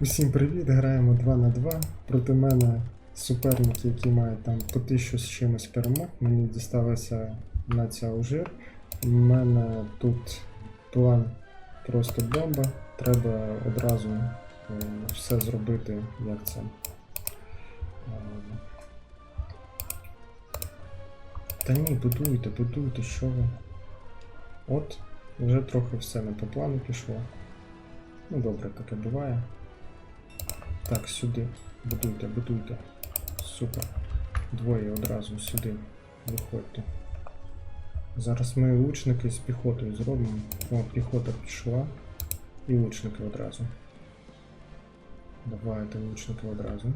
Усім привіт! Граємо 2 на 2. Проти мене суперники, які мають там по тисячу з чимось перемог. Мені дісталася нація Алжир. У мене тут план просто бомба. Треба одразу е, все зробити, як це. Е, Та ні, будуйте, будуйте, що ви. От, вже трохи все не по плану пішло. Ну добре, таке буває. Так, сюди. Будуйте, будуйте. Супер. Двоє одразу сюди. Виходьте. Зараз ми лучники з піхотою зробимо. О, піхота пішла. І лучники одразу. Давайте лучники одразу.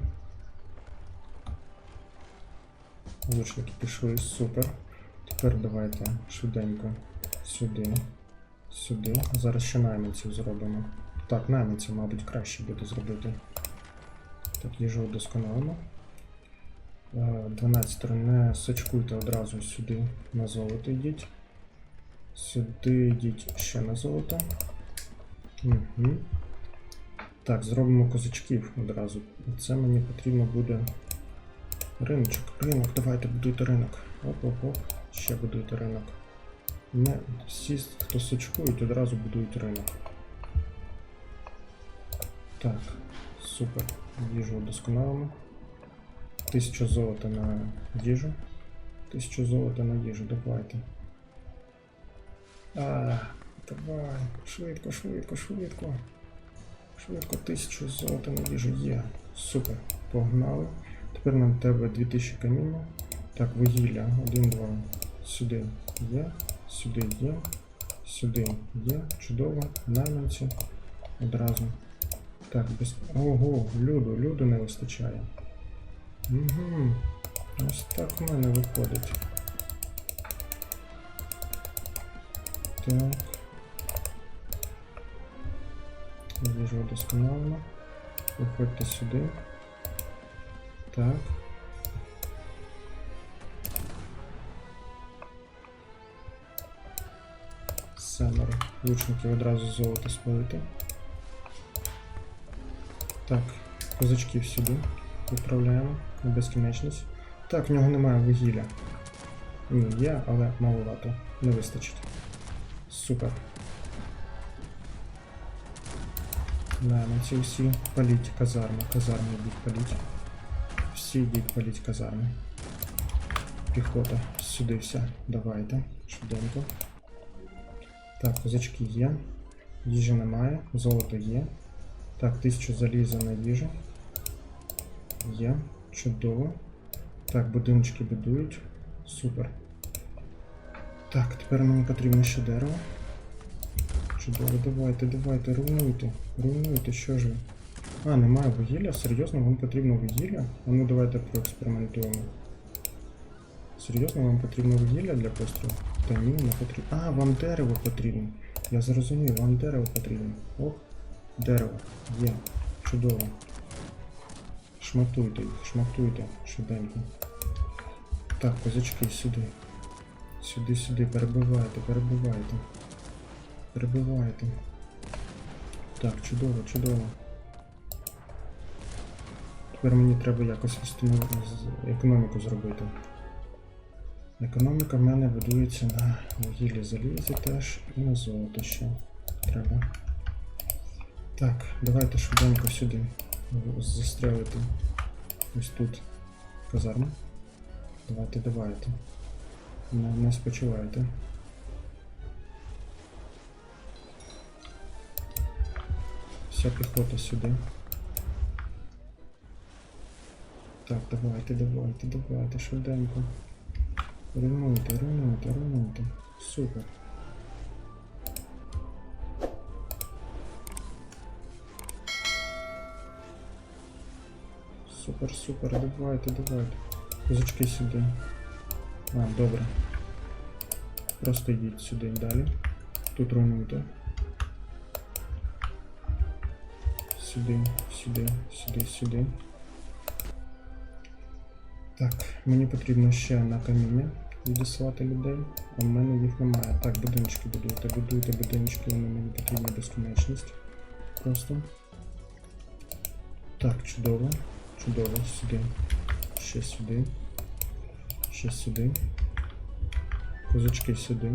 Лучники пішли, супер. Тепер давайте швиденько сюди. Сюди. Зараз ще найманців зробимо. Так, найманців, мабуть, краще буде зробити. Так, їжу удосконалимо. Е, 12 не сачкуйте одразу сюди на золото йдіть. Сюди йдіть ще на золото. Угу. Так, зробимо козачків одразу. Це мені потрібно буде риночок. Ринок, давайте будуйте ринок. Оп-оп-оп. Ще будуйте ринок. Не всі, хто сачкують, одразу будують ринок. Так, супер. Їжу удосконалимо. Тисячу золота на їжу. Тисячу золота на їжу, давайте. А, давай. Швидко, швидко, швидко. Швидко, тисячу золота на їжу є. Супер. Погнали. Тепер нам треба 2000 каміння. Так, вугілля. 1, 2. Сюди є. Сюди є. Сюди є. Чудово. Найманці. Одразу. Так, без. Ого, люду, люду не вистачає. Угу. Ось так в мене виходить. Так. Їжу удосконалено. Виходьте сюди. Так. Семеро. Лучників одразу золото спалити. Так, козачків сюди. Відправляємо на безкінечність. Так, в нього немає вугілля. Ні, є, але маловато. Не вистачить. Супер. Да, на ці всі паліть казарми. Казарми йдуть паліть. Всі йдуть паліть казарми. Піхота сюди вся. Давайте. Швиденько. Так, козачки є. Їжі немає. Золото є. Так, тисячу заліза на їжу. Є. Чудово. Так, будиночки будують. Супер. Так, тепер мені потрібно ще дерево. Чудово, давайте, давайте, руйнуйте. Руйнуйте, що ж ви? А, немає вугілля? Серйозно, вам потрібно вугілля? А ну давайте проекспериментуємо. Серйозно, вам потрібно вугілля для пострілу? Та ні, не потрібно. А, вам дерево потрібно. Я зрозумів, вам дерево потрібно. Оп, дерево. Є. Чудово. Шматуйте їх, шматуйте швиденько. Так, козачки, сюди. Сюди, сюди, перебивайте, перебивайте. Перебивайте. Так, чудово, чудово. Тепер мені треба якось економіку зробити. Економіка в мене будується на вугіллі залізі теж і на золото ще треба. Так, давайте швиденько сюди застрелити. Ось тут казарма. Давайте, давайте. Не, не спочивайте. Вся піхота сюди. Так, давайте, давайте, давайте, швиденько. Руйнуйте, руйнуйте, руйнуйте. Супер. Супер, супер, давайте, давайте. Козачки сюди. А, добре. Просто йдіть сюди далі. Тут руйнуйте. Сюди, сюди, сюди, сюди. Так, мені потрібно ще на каміння відіслати людей, в мене їх немає. Так, будиночки будуйте, будуйте будиночки, вони мені потрібні безкінечність. Просто. Так, чудово. Чудово. Сюди. Ще сюди. Ще сюди. Козачки сюди.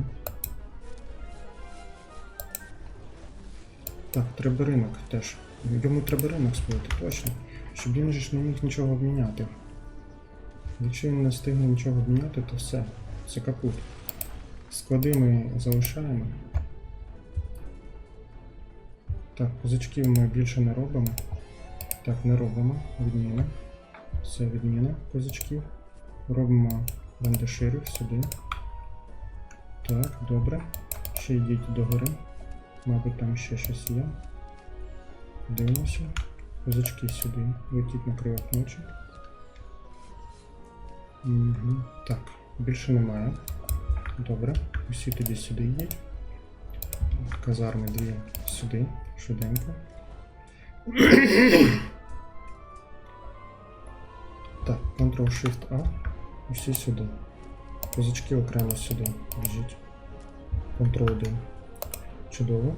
Так, треба ринок теж. Йому треба ринок спалити, точно. Щоб він же ж не міг нічого обміняти. Якщо він не встигне нічого обміняти, то все. Це капут. Склади ми залишаємо. Так, козачків ми більше не робимо. Так, не робимо. Відміна. Все, відміна козачків. Робимо бандеширів сюди. Так, добре. Ще йдіть догори. Мабуть, там ще щось є. Дивимося. Козачки сюди. Летіть на кривах ночі. Угу. Так, більше немає. Добре. Усі тоді сюди йдіть. Казарми дві сюди, швиденько. Так, Ctrl-Shift-A. Усі сюди. Козачки окремо сюди. Біжіть. Ctrl-1. Чудово.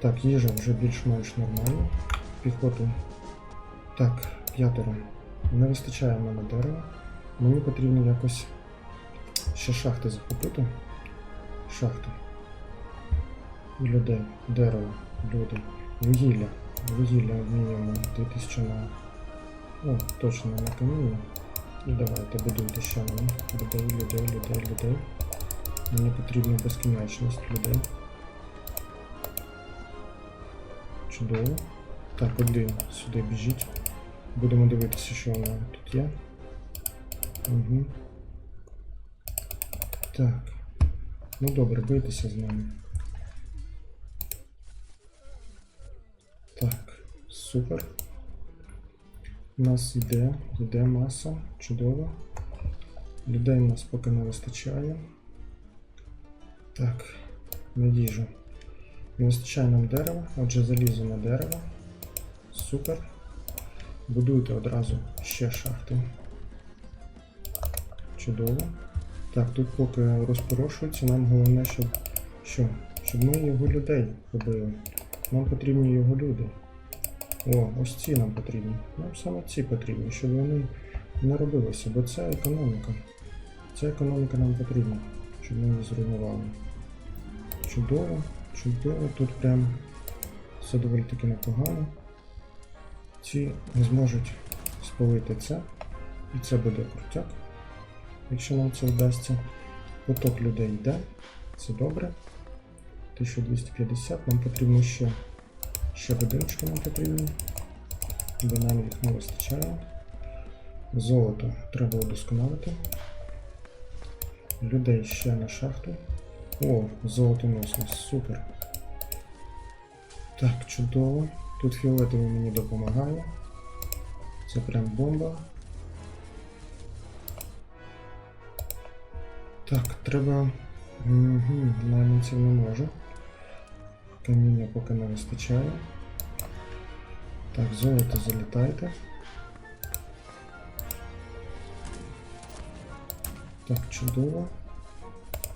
Так, їжа вже більш-менш нормальна. Піхоту. Так, п'ятеро. Не вистачає в мене дерева. Мені потрібно якось ще шахти захопити. Шахту. І людей. Дерево. Люди. Вугілля. Вугілля мінімум 2000 на. О, точно на каміння. І давайте будуйте ще мені. Людей, людей, людей, людей. Мені потрібна безкінечність людей. Чудово. Так, один сюди біжіть. Будемо дивитися, що воно тут є. Угу. Так. Ну добре, бийтеся з нами. Так, супер. У нас йде, йде маса, чудово. Людей у нас поки не вистачає. Так, на їжу. Не вистачає нам дерева, отже залізо на дерево. Супер. Будуйте одразу ще шахти. Чудово. Так, тут поки розпорошується, нам головне, щоб, що? щоб ми його людей побили. Нам потрібні його люди. О, ось ці нам потрібні. Нам саме ці потрібні, щоб вони не робилися, бо це економіка. Ця економіка нам потрібна, щоб ми її зруйнували. Чудово, чудово, тут прям все доволі таки непогано. Ці не зможуть спалити це, і це буде крутяк, якщо нам це вдасться. Поток людей йде, це добре. 1250, нам потрібно ще, ще будиночки нам потрібні, бо нам їх не вистачає. Золото треба удосконалити. Людей ще на шахту. О, золотоносність, супер. Так, чудово. Тут фіолетовий мені допомагає. Це прям бомба. Так, треба. Угу, найманців не можу. Каміння поки не вистачає. Так, золото залітайте. Так, чудово.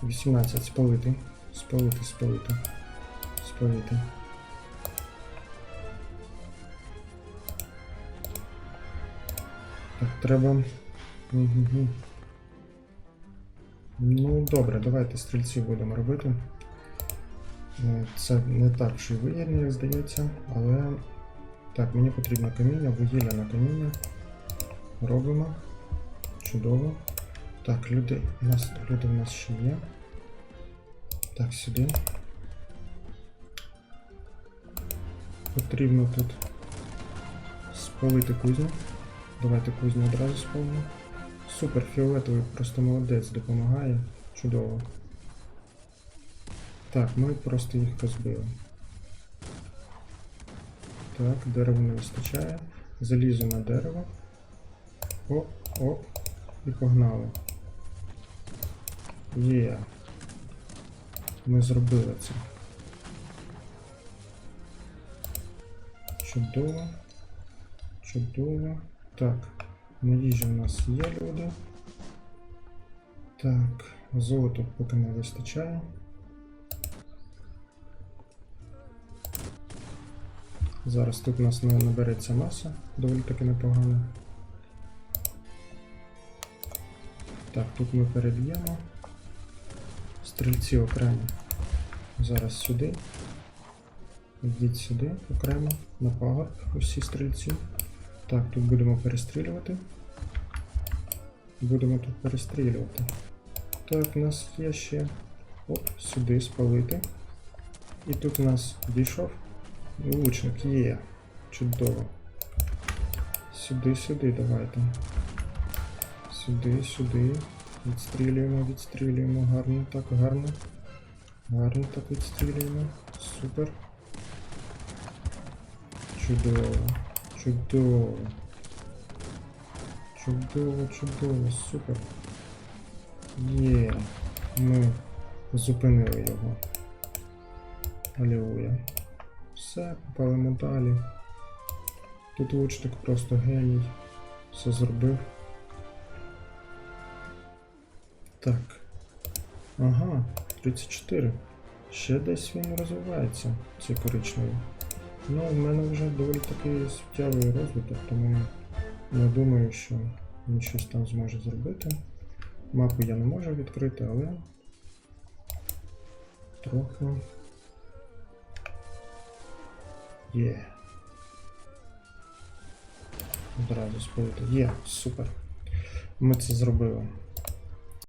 18 спалити. Спалити, спалити. Спалити. Так, треба. Угу. Ну, добре, давайте стрільців будемо робити. Е, Це не так й вигідно, як здається, але. Так, мені потрібно каміння, вугілля на каміння. Робимо. Чудово. Так, люди у нас люди у нас ще є. Так, сюди. Потрібно тут спалити кузню. Давайте кузню одразу спалимо. Супер, фіолетовий просто молодець допомагає. Чудово. Так, ми просто їх розбили. Так, дерева не вистачає. Залізу на дерево. О, о, і погнали. Є. Ми зробили це. Чудово. Чудово. Так, на їжі у нас є люди. Так, золота поки не вистачає. Зараз тут у нас набереться маса, доволі таки непогано. Так, тут ми переб'ємо. Стрільці окремо. Зараз сюди. Йдіть сюди окремо, на пагорб, усі стрільці. Так, тут будемо перестрілювати. Будемо тут перестрілювати. Так, у нас є ще. Оп, сюди спалити. І тут у нас дійшов. Лучник є. Чудово. Сюди, сюди давайте. Сюди, сюди. Відстрілюємо, відстрілюємо. Гарно, так, гарно. Гарно так відстрілюємо. Супер. Чудово. Чудово. Чудово, чудово, супер. Є. Ми зупинили його. Алілуя. Все, попалимо далі. Тут лучник просто геній. Все зробив. Так. Ага, 34. Ще десь він розвивається, цей коричневий. Ну, в мене вже доволі такий суттєвий розвиток, тому не думаю, що він щось там зможе зробити. Мапу я не можу відкрити, але трохи. Є. Одразу спалити. Є, супер. Ми це зробили.